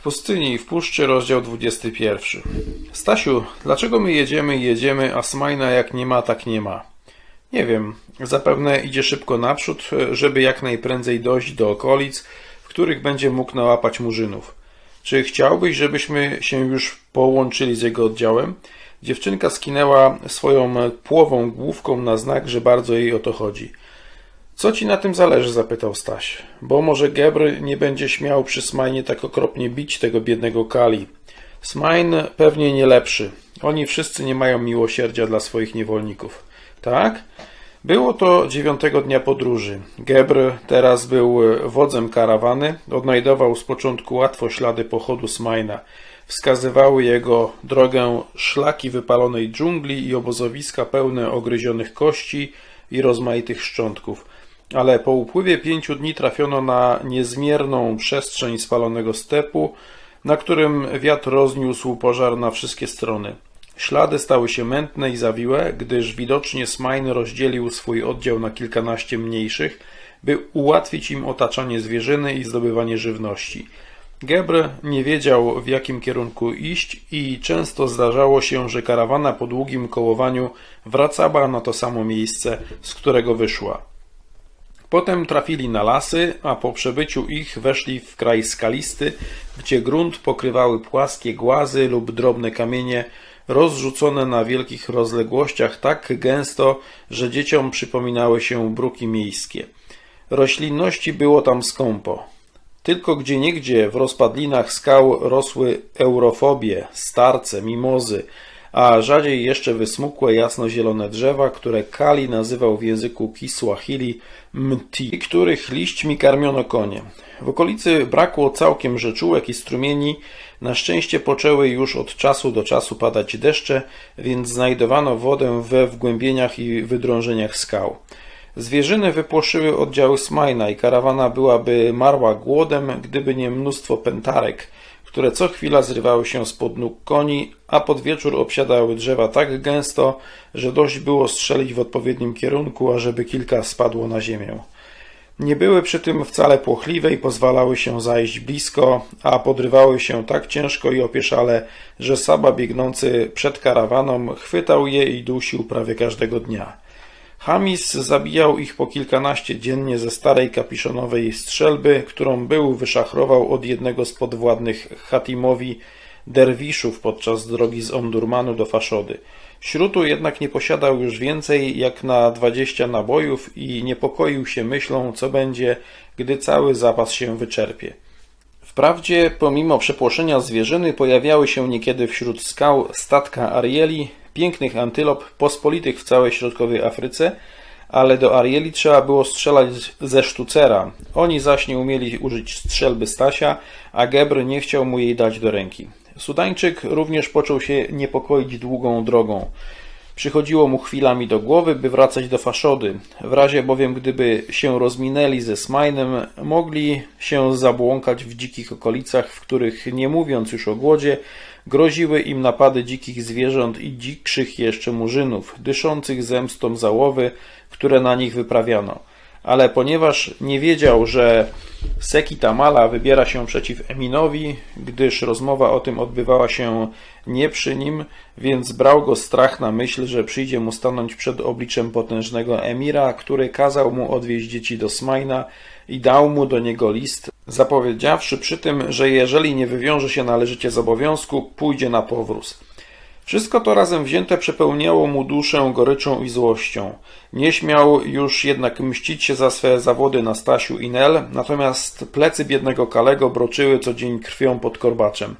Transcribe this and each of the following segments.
W pustyni i w puszczy, rozdział 21. Stasiu, dlaczego my jedziemy i jedziemy, a Smajna jak nie ma, tak nie ma? Nie wiem. Zapewne idzie szybko naprzód, żeby jak najprędzej dojść do okolic, w których będzie mógł nałapać murzynów. Czy chciałbyś, żebyśmy się już połączyli z jego oddziałem? Dziewczynka skinęła swoją płową główką na znak, że bardzo jej o to chodzi. Co ci na tym zależy? zapytał Staś. Bo może Gebr nie będzie śmiał przy Smajnie tak okropnie bić tego biednego Kali. Smajn pewnie nie lepszy. Oni wszyscy nie mają miłosierdzia dla swoich niewolników. Tak? Było to dziewiątego dnia podróży. Gebr teraz był wodzem karawany, odnajdował z początku łatwo ślady pochodu Smajna. Wskazywały jego drogę szlaki wypalonej dżungli i obozowiska pełne ogryzionych kości i rozmaitych szczątków. Ale po upływie pięciu dni trafiono na niezmierną przestrzeń spalonego stepu, na którym wiatr rozniósł pożar na wszystkie strony. Ślady stały się mętne i zawiłe, gdyż widocznie Smajn rozdzielił swój oddział na kilkanaście mniejszych, by ułatwić im otaczanie zwierzyny i zdobywanie żywności. Gebr nie wiedział w jakim kierunku iść i często zdarzało się, że karawana po długim kołowaniu wracała na to samo miejsce, z którego wyszła. Potem trafili na lasy, a po przebyciu ich weszli w kraj skalisty, gdzie grunt pokrywały płaskie głazy lub drobne kamienie, rozrzucone na wielkich rozległościach tak gęsto, że dzieciom przypominały się bruki miejskie. Roślinności było tam skąpo. Tylko gdzieniegdzie w rozpadlinach skał rosły eurofobie, starce, mimozy, a rzadziej jeszcze wysmukłe jasnozielone drzewa, które Kali nazywał w języku Kiswahili mti, których liśćmi karmiono konie. W okolicy brakło całkiem rzeczułek i strumieni, na szczęście poczęły już od czasu do czasu padać deszcze, więc znajdowano wodę we wgłębieniach i wydrążeniach skał. Zwierzyny wypłoszyły oddziały Smajna i karawana byłaby marła głodem, gdyby nie mnóstwo pętarek, które co chwila zrywały się spod nóg koni, a pod wieczór obsiadały drzewa tak gęsto, że dość było strzelić w odpowiednim kierunku, ażeby kilka spadło na ziemię. Nie były przy tym wcale płochliwe i pozwalały się zajść blisko, a podrywały się tak ciężko i opieszale, że Saba biegnący przed karawaną chwytał je i dusił prawie każdego dnia. Hamis zabijał ich po kilkanaście dziennie ze starej kapiszonowej strzelby, którą był wyszachrował od jednego z podwładnych Hatimowi derwiszów podczas drogi z Omdurmanu do Faszody. Śrutu jednak nie posiadał już więcej jak na dwadzieścia nabojów i niepokoił się myślą, co będzie, gdy cały zapas się wyczerpie. Wprawdzie, pomimo przepłoszenia zwierzyny, pojawiały się niekiedy wśród skał statka Arieli, pięknych antylop pospolitych w całej środkowej Afryce, ale do Arieli trzeba było strzelać ze sztucera. Oni zaś nie umieli użyć strzelby Stasia, a Gebr nie chciał mu jej dać do ręki. Sudańczyk również począł się niepokoić długą drogą. Przychodziło mu chwilami do głowy, by wracać do Faszody. W razie bowiem, gdyby się rozminęli ze Smajnem, mogli się zabłąkać w dzikich okolicach, w których, nie mówiąc już o głodzie, groziły im napady dzikich zwierząt i dzikszych jeszcze murzynów, dyszących zemstą załowy, które na nich wyprawiano. Ale ponieważ nie wiedział, że Seki Tamala wybiera się przeciw Eminowi, gdyż rozmowa o tym odbywała się nie przy nim, więc brał go strach na myśl, że przyjdzie mu stanąć przed obliczem potężnego emira, który kazał mu odwieźć dzieci do Smajna i dał mu do niego list, zapowiedziawszy przy tym, że jeżeli nie wywiąże się należycie z obowiązku, pójdzie na powróz. Wszystko to razem wzięte przepełniało mu duszę goryczą i złością. Nie śmiał już jednak mścić się za swe zawody na Stasiu i Nel, natomiast plecy biednego Kalego broczyły co dzień krwią pod korbaczem.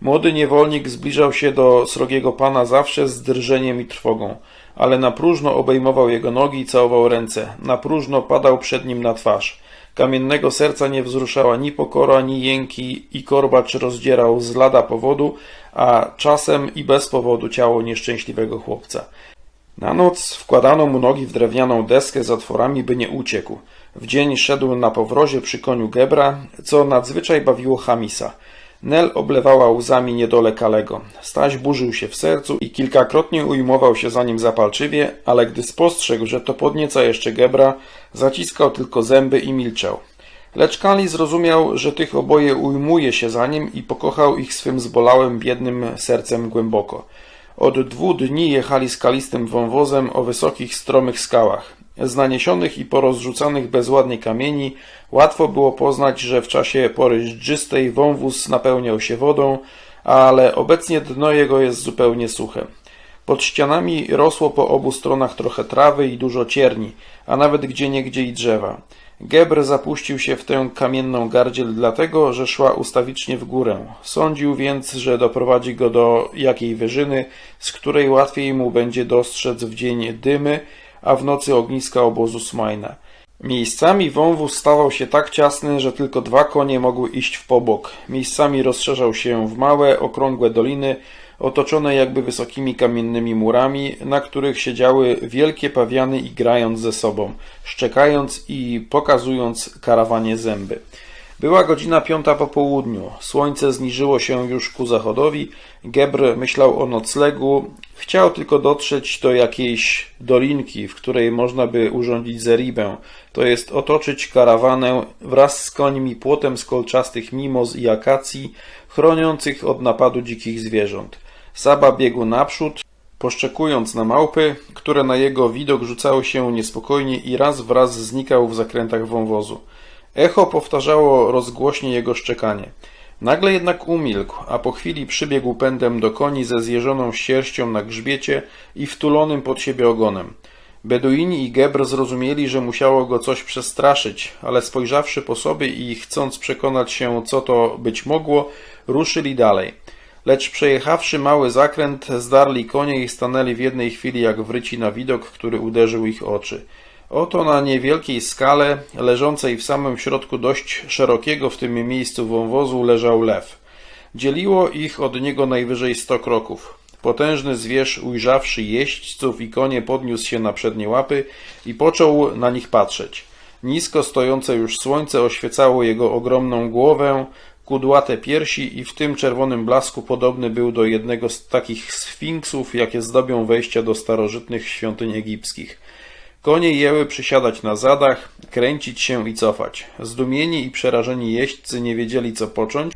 Młody niewolnik zbliżał się do srogiego pana zawsze z drżeniem i trwogą, ale na próżno obejmował jego nogi i całował ręce, na próżno padał przed nim na twarz. Kamiennego serca nie wzruszała ni pokora, ni jęki i korbacz rozdzierał z lada powodu, a czasem i bez powodu ciało nieszczęśliwego chłopca. Na noc wkładano mu nogi w drewnianą deskę z otworami, by nie uciekł. W dzień szedł na powrozie przy koniu Gebra, co nadzwyczaj bawiło Hamisa. Nel oblewała łzami niedole Kalego. Staś burzył się w sercu i kilkakrotnie ujmował się za nim zapalczywie, ale gdy spostrzegł, że to podnieca jeszcze Gebra, zaciskał tylko zęby i milczał. Lecz Kali zrozumiał, że tych oboje ujmuje się za nim i pokochał ich swym zbolałym, biednym sercem głęboko. Od dwóch dni jechali skalistym wąwozem o wysokich, stromych skałach. Z naniesionych i porozrzucanych bezładnie kamieni łatwo było poznać, że w czasie pory dżdżystej wąwóz napełniał się wodą, ale obecnie dno jego jest zupełnie suche. Pod ścianami rosło po obu stronach trochę trawy i dużo cierni, a nawet gdzieniegdzie i drzewa. Gebr zapuścił się w tę kamienną gardziel dlatego, że szła ustawicznie w górę. Sądził więc, że doprowadzi go do jakiej wyżyny, z której łatwiej mu będzie dostrzec w dzień dymy, a w nocy ogniska obozu Smajna. Miejscami wąwóz stawał się tak ciasny, że tylko dwa konie mogły iść w pobok. Miejscami rozszerzał się w małe, okrągłe doliny, otoczone jakby wysokimi kamiennymi murami, na których siedziały wielkie pawiany i grając ze sobą, szczekając i pokazując karawanie zęby. Była godzina piąta po południu. Słońce zniżyło się już ku zachodowi. Gebr myślał o noclegu. Chciał tylko dotrzeć do jakiejś dolinki, w której można by urządzić zeribę, to jest otoczyć karawanę wraz z końmi płotem z kolczastych mimoz i akacji, chroniących od napadu dzikich zwierząt. Saba biegł naprzód, poszczekując na małpy, które na jego widok rzucały się niespokojnie i raz wraz znikał w zakrętach wąwozu. Echo powtarzało rozgłośnie jego szczekanie. Nagle jednak umilkł, a po chwili przybiegł pędem do koni ze zjeżoną sierścią na grzbiecie i wtulonym pod siebie ogonem. Beduini i Gebr zrozumieli, że musiało go coś przestraszyć, ale spojrzawszy po sobie i chcąc przekonać się, co to być mogło, ruszyli dalej. Lecz przejechawszy mały zakręt, zdarli konie i stanęli w jednej chwili jak wryci na widok, który uderzył ich oczy. Oto na niewielkiej skale, leżącej w samym środku dość szerokiego w tym miejscu wąwozu, leżał lew. Dzieliło ich od niego najwyżej sto kroków. Potężny zwierz, ujrzawszy jeźdźców i konie, podniósł się na przednie łapy i począł na nich patrzeć. Nisko stojące już słońce oświecało jego ogromną głowę, kudłate piersi i w tym czerwonym blasku podobny był do jednego z takich sfinksów, jakie zdobią wejścia do starożytnych świątyń egipskich. Konie jęły przysiadać na zadach, kręcić się i cofać. Zdumieni i przerażeni jeźdźcy nie wiedzieli co począć,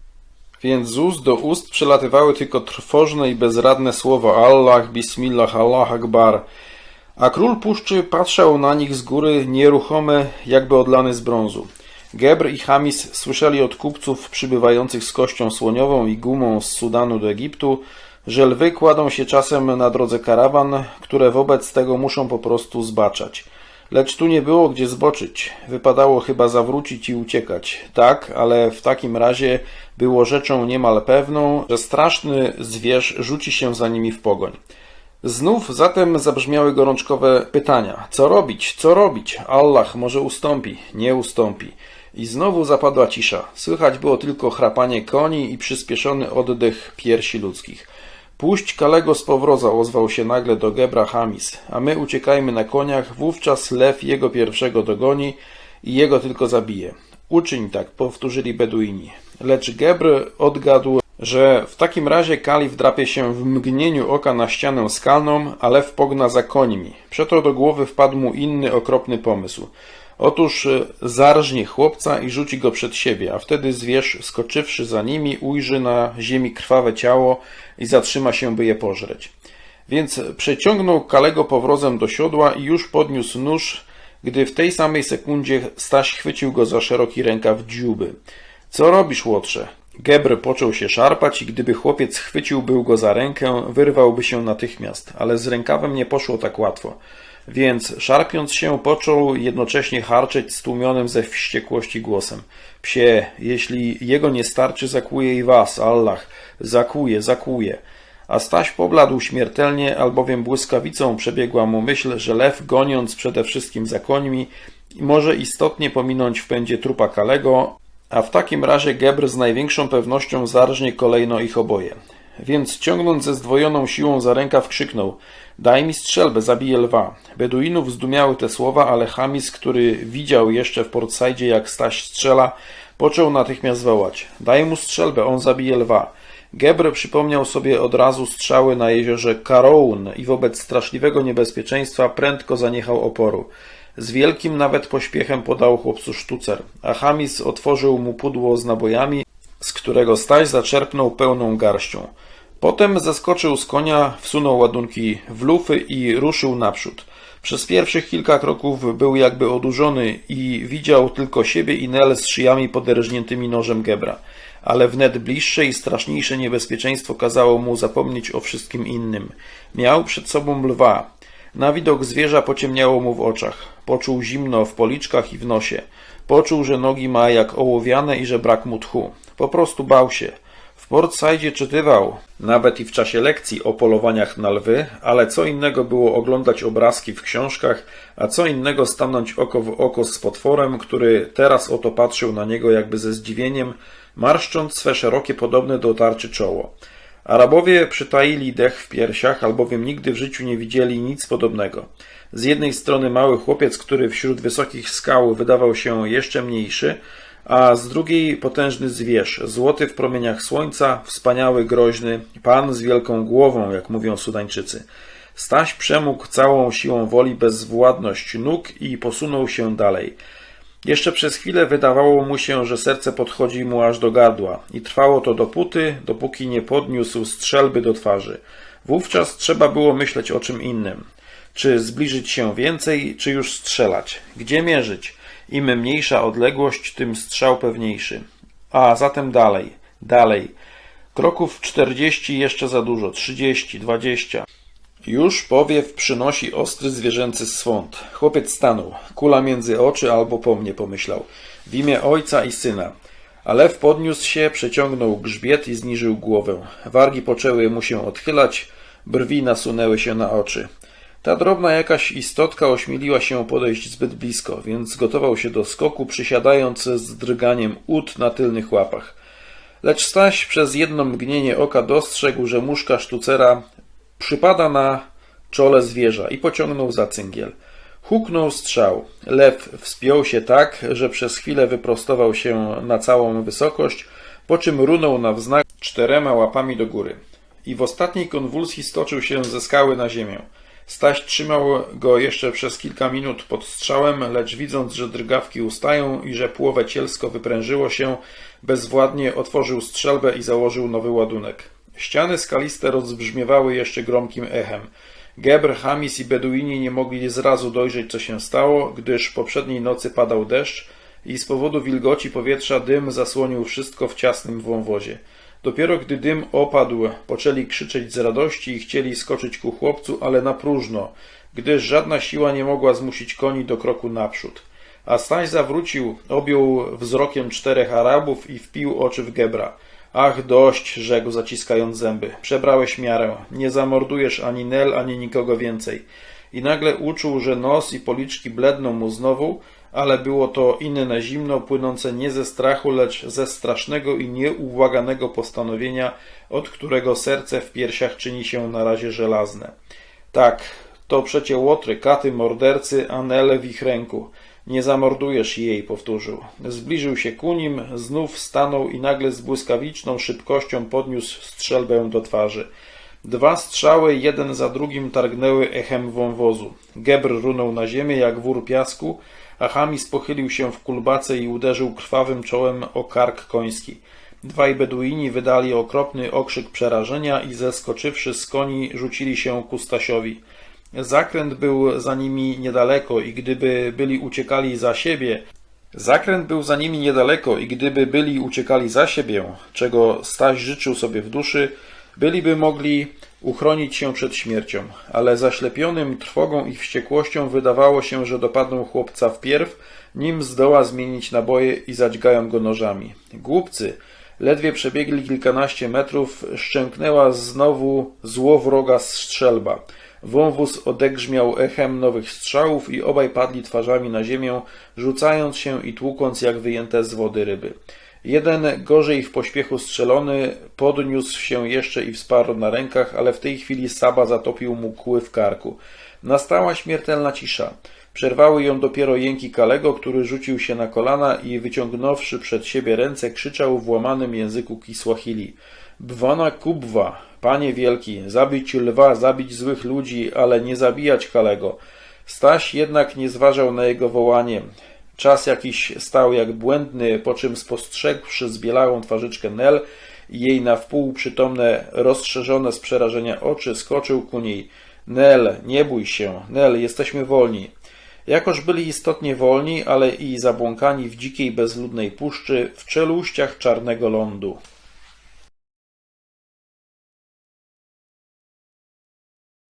więc z ust do ust przelatywały tylko trwożne i bezradne słowa Allah, Bismillah, Allah Akbar. A król puszczy patrzał na nich z góry nieruchome, jakby odlany z brązu. Gebr i Hamis słyszeli od kupców przybywających z kością słoniową i gumą z Sudanu do Egiptu, że lwy kładą się czasem na drodze karawan, które wobec tego muszą po prostu zbaczać. Lecz tu nie było gdzie zboczyć. Wypadało chyba zawrócić i uciekać. Tak, ale w takim razie było rzeczą niemal pewną, że straszny zwierz rzuci się za nimi w pogoń. Znów zatem zabrzmiały gorączkowe pytania. Co robić? Co robić? Allah może ustąpi. Nie ustąpi. I znowu zapadła cisza. Słychać było tylko chrapanie koni i przyspieszony oddech piersi ludzkich. Puść Kalego z powroza, ozwał się nagle do Gebra Hamis, a my uciekajmy na koniach, wówczas lew jego pierwszego dogoni i jego tylko zabije. Uczyń tak, powtórzyli Beduini. Lecz Gebr odgadł, że w takim razie Kalif drapie się w mgnieniu oka na ścianę skalną, a lew pogna za końmi. Przeto do głowy wpadł mu inny okropny pomysł. Otóż e, zarżnie chłopca i rzuci go przed siebie, a wtedy zwierz, skoczywszy za nimi, ujrzy na ziemi krwawe ciało i zatrzyma się, by je pożreć. Więc przeciągnął Kalego powrozem do siodła i już podniósł nóż, gdy w tej samej sekundzie Staś chwycił go za szeroki rękaw dziuby. Co robisz, łotrze? Gebr począł się szarpać i gdyby chłopiec chwycił był go za rękę, wyrwałby się natychmiast, ale z rękawem nie poszło tak łatwo. Więc szarpiąc się, począł jednocześnie harczeć stłumionym ze wściekłości głosem. Psie, jeśli jego nie starczy, zakuje i was, Allah. Zakuje, zakuje. A Staś pobladł śmiertelnie, albowiem błyskawicą przebiegła mu myśl, że lew, goniąc przede wszystkim za końmi, może istotnie pominąć w pędzie trupa Kalego, a w takim razie Gebr z największą pewnością zarżnie kolejno ich oboje. Więc ciągnąc ze zdwojoną siłą za rękaw krzyknął Daj mi strzelbę, zabiję lwa. Beduinów zdumiały te słowa, ale Hamis, który widział jeszcze w Portsaidzie jak Staś strzela, począł natychmiast wołać Daj mu strzelbę, on zabije lwa. Gebr przypomniał sobie od razu strzały na jeziorze Karoun i wobec straszliwego niebezpieczeństwa prędko zaniechał oporu. Z wielkim nawet pośpiechem podał chłopcu sztucer, a Hamis otworzył mu pudło z nabojami, z którego Staś zaczerpnął pełną garścią. Potem zeskoczył z konia, wsunął ładunki w lufy i ruszył naprzód. Przez pierwszych kilka kroków był jakby odurzony i widział tylko siebie i Nel z szyjami poderżniętymi nożem Gebra. Ale wnet bliższe i straszniejsze niebezpieczeństwo kazało mu zapomnieć o wszystkim innym. Miał przed sobą lwa. Na widok zwierza pociemniało mu w oczach. Poczuł zimno w policzkach i w nosie. Poczuł, że nogi ma jak ołowiane i że brak mu tchu. Po prostu bał się. W Portside czytywał, nawet i w czasie lekcji o polowaniach na lwy, ale co innego było oglądać obrazki w książkach, a co innego stanąć oko w oko z potworem, który teraz oto patrzył na niego jakby ze zdziwieniem, marszcząc swe szerokie, podobne do tarczy czoło. Arabowie przytaili dech w piersiach, albowiem nigdy w życiu nie widzieli nic podobnego. Z jednej strony mały chłopiec, który wśród wysokich skał wydawał się jeszcze mniejszy, a z drugiej potężny zwierz, złoty w promieniach słońca, wspaniały, groźny, pan z wielką głową, jak mówią Sudańczycy. Staś przemógł całą siłą woli bezwładność nóg i posunął się dalej. Jeszcze przez chwilę wydawało mu się, że serce podchodzi mu aż do gardła i trwało to dopóty, dopóki nie podniósł strzelby do twarzy. Wówczas trzeba było myśleć o czym innym. Czy zbliżyć się więcej, czy już strzelać? Gdzie mierzyć? Im mniejsza odległość, tym strzał pewniejszy. A zatem dalej, dalej. Kroków 40 jeszcze za dużo, 30, 20. Już powiew przynosi ostry zwierzęcy swąd. Chłopiec stanął. Kula między oczy albo po mnie pomyślał. W imię ojca i syna. A lew podniósł się, przeciągnął grzbiet i zniżył głowę. Wargi poczęły mu się odchylać, brwi nasunęły się na oczy. Ta drobna jakaś istotka ośmieliła się podejść zbyt blisko, więc gotował się do skoku, przysiadając z drganiem ud na tylnych łapach. Lecz Staś przez jedno mgnienie oka dostrzegł, że muszka sztucera przypada na czole zwierza i pociągnął za cyngiel. Huknął strzał. Lew wspiął się tak, że przez chwilę wyprostował się na całą wysokość, po czym runął na wznak czterema łapami do góry. I w ostatniej konwulsji stoczył się ze skały na ziemię. Staś trzymał go jeszcze przez kilka minut pod strzałem, lecz widząc, że drgawki ustają i że połowę cielsko wyprężyło się, bezwładnie otworzył strzelbę i założył nowy ładunek. Ściany skaliste rozbrzmiewały jeszcze gromkim echem. Gebr, Hamis i Beduini nie mogli zrazu dojrzeć, co się stało, gdyż poprzedniej nocy padał deszcz i z powodu wilgoci powietrza dym zasłonił wszystko w ciasnym wąwozie. Dopiero gdy dym opadł, poczęli krzyczeć z radości i chcieli skoczyć ku chłopcu, ale na próżno, gdyż żadna siła nie mogła zmusić koni do kroku naprzód. A Staś zawrócił, objął wzrokiem czterech Arabów i wpił oczy w Gebra. Ach, dość, rzekł zaciskając zęby. Przebrałeś miarę. Nie zamordujesz ani Nel, ani nikogo więcej. I nagle uczuł, że nos i policzki bledną mu znowu, ale było to inne zimno, płynące nie ze strachu, lecz ze strasznego i nieubłaganego postanowienia, od którego serce w piersiach czyni się na razie żelazne. Tak, to przecie łotry, katy, mordercy, a Nele w ich ręku. Nie zamordujesz jej, powtórzył. Zbliżył się ku nim, znów stanął i nagle z błyskawiczną szybkością podniósł strzelbę do twarzy. Dwa strzały, jeden za drugim, targnęły echem wąwozu. Gebr runął na ziemię jak wór piasku, a Hamis pochylił się w kulbace i uderzył krwawym czołem o kark koński. Dwaj Beduini wydali okropny okrzyk przerażenia i zeskoczywszy z koni rzucili się ku Stasiowi. Zakręt był za nimi niedaleko i gdyby byli uciekali za siebie, Zakręt był za nimi niedaleko i gdyby byli uciekali za siebie, czego Staś życzył sobie w duszy, byliby mogli uchronić się przed śmiercią, ale zaślepionym trwogą i wściekłością wydawało się, że dopadną chłopca wpierw, nim zdoła zmienić naboje i zadźgają go nożami. Głupcy, ledwie przebiegli kilkanaście metrów, szczęknęła znowu złowroga strzelba. Wąwóz odegrzmiał echem nowych strzałów i obaj padli twarzami na ziemię, rzucając się i tłukąc jak wyjęte z wody ryby. Jeden, gorzej w pośpiechu strzelony, podniósł się jeszcze i wsparł na rękach, ale w tej chwili Saba zatopił mu kły w karku. Nastała śmiertelna cisza. Przerwały ją dopiero jęki Kalego, który rzucił się na kolana i wyciągnąwszy przed siebie ręce, krzyczał w łamanym języku Kiswahili. Bwana kubwa, panie wielki, zabić lwa, zabić złych ludzi, ale nie zabijać Kalego. Staś jednak nie zważał na jego wołanie. Czas jakiś stał jak błędny, po czym spostrzegłszy zbielałą twarzyczkę Nel i jej na wpół przytomne, rozszerzone z przerażenia oczy, skoczył ku niej. Nel, nie bój się, Nel, jesteśmy wolni. Jakoż byli istotnie wolni, ale i zabłąkani w dzikiej, bezludnej puszczy, w czeluściach czarnego lądu.